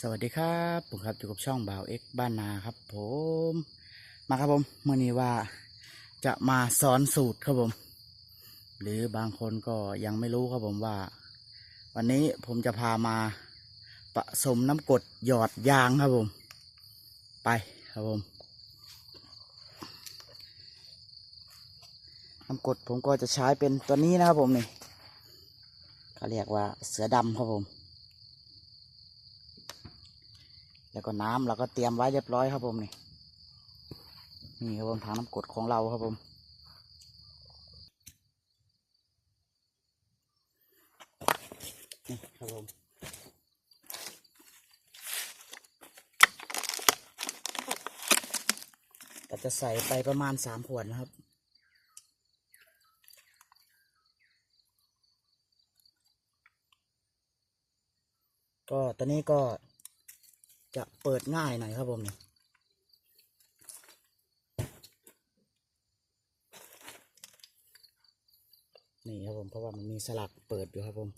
สวัสดีครับผมครับอยู่กับช่องบ่าวเอ็กบ้านนาครับ ผม มาครับผมเมื่อนี้ว่าจะมาสอนสูตรครับผม หรือบางคนก็ยังไม่รู้ครับผมว่า วันนี้ผมจะพามาผสมน้ำกดหยอดยางครับผม ไปครับผม น้ำกดผมก็จะใช้เป็นตัวนี้นะครับผมนี่เขาเรียกว่าเสือดำครับผม แล้วก็น้ำเราก็เตรียมไว้เรียบร้อยครับผมนี่นี่ครับผมถังน้ำกดของเราครับผมนี่ครับผมก็จะใส่ไปประมาณสามขวดนะครับก็ตอนนี้ก็ จะเปิดง่ายหน่อยครับผมนี่นี่ครับผมเพราะว่ามันมีสลักเปิดอยู่ครับผม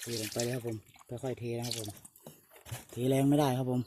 เทลงไปเลยครับผมค่อยๆเทนะครับผมเทแรงไม่ได้ครับผม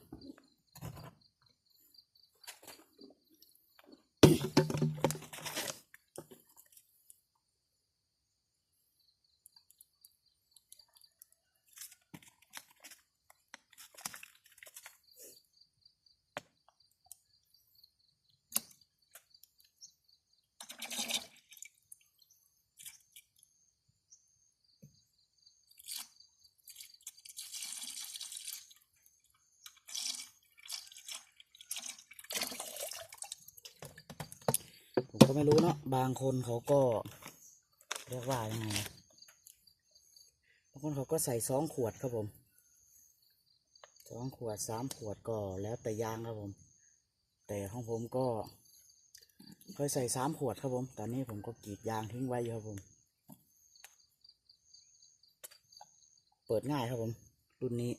ก็ไม่รู้เนาะบางคนเขาก็เรียกว่ายังไงนะบางคนเขาก็ใส่สองขวดครับผมสองขวดสามขวดก็แล้วแต่ยางครับผม แต่ของผมก็เคยใส่สามขวดครับผม ตอนนี้ผมก็กรีดยางทิ้งไว้อยู่ครับผม เปิดง่ายครับผม รุ่นนี้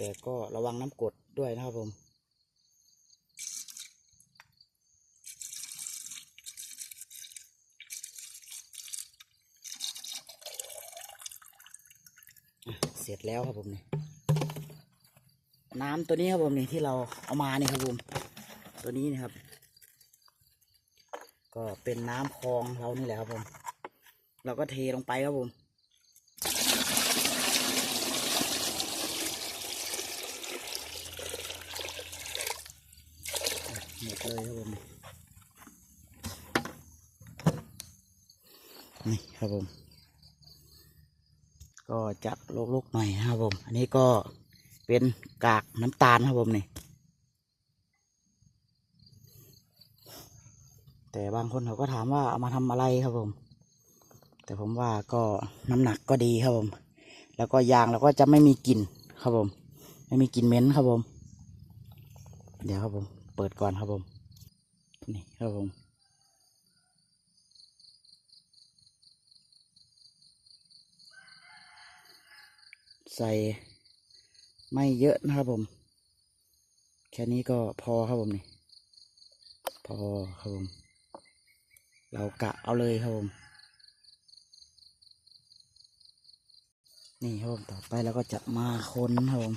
แต่ก็ระวังน้ำกดด้วยนะครับผม เสร็จแล้วครับผมนี่ น้ำตัวนี้ครับผมนี่ที่เราเอามานี่ครับผม ตัวนี้นะครับ ก็เป็นน้ำคลองเรานี่แหละครับผม เราก็เทลงไปครับผม หมดเลยครับผม นี่ครับผม ก็จะลกๆหน่อยครับผม อันนี้ก็เป็นกากน้ำตาลครับผมนี่ แต่บางคนเขาก็ถามว่าเอามาทำอะไรครับผม แต่ผมว่าก็น้ำหนักก็ดีครับผม แล้วก็ยางเราก็จะไม่มีกลิ่นครับผม ไม่มีกลิ่นเหม็นครับผม เดี๋ยวครับผม เปิดก่อนครับผม นี่ครับผม ใส่ไม่เยอะนะครับผม แค่นี้ก็พอครับผมนี่ พอครับผม เรากะเอาเลยครับผม นี่ครับผมต่อไปเราก็จะมาคนครับผม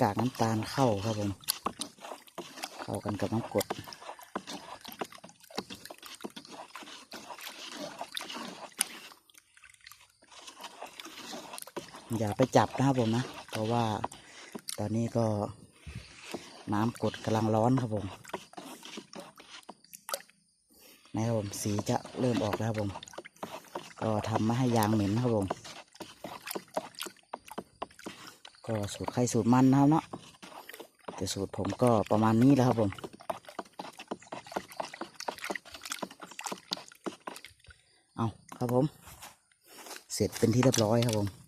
กากน้ำตาลเข้าครับผม เข้ากันกับน้ำกรด อย่าไปจับนะครับผมนะ เพราะว่าตอนนี้ก็น้ำกดกำลังร้อนครับผมนะครับผมสีจะเริ่มออกแล้วครับผม ก็ทำไม่ให้ยางเหม็นครับผม ก็สูตรใครสูตรมันนะครับเนาะแต่สูตรผมก็ประมาณนี้แล้วครับผมเอาครับผม เสร็จเป็นที่เรียบร้อยครับผม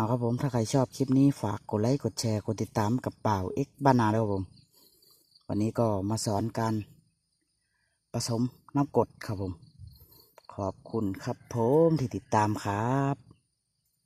เอาครับผมถ้าใครชอบคลิปนี้ฝากกดไลค์กดแชร์กดติดตามกับเป่าเอ็กบ้านนาด้วยครับผม วันนี้ก็มาสอนการผสมน้ำกรดครับผม ขอบคุณครับผมที่ติดตามครับ